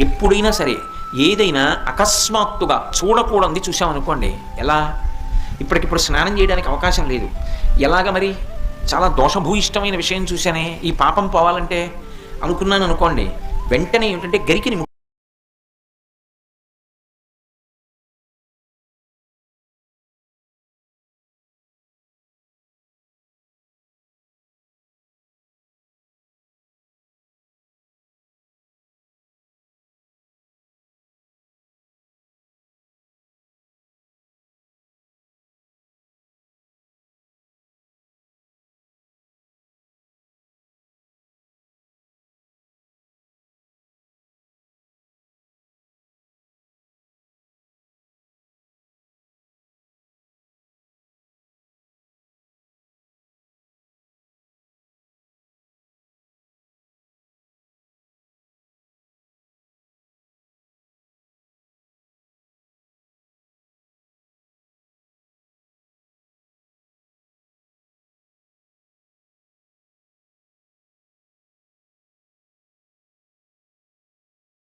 ఎప్పుడైనా సరే ఏదైనా అకస్మాత్తుగా చూడకూడదు చూసామనుకోండి ఎలా? ఇప్పటికిప్పుడు స్నానం చేయడానికి అవకాశం లేదు. ఎలాగ మరి? చాలా దోషభూయిష్టమైన విషయం చూశానే. ఈ పాపం పోవాలంటే అనుకున్నాను అనుకోండి వెంటనే ఏమిటంటే గరికిని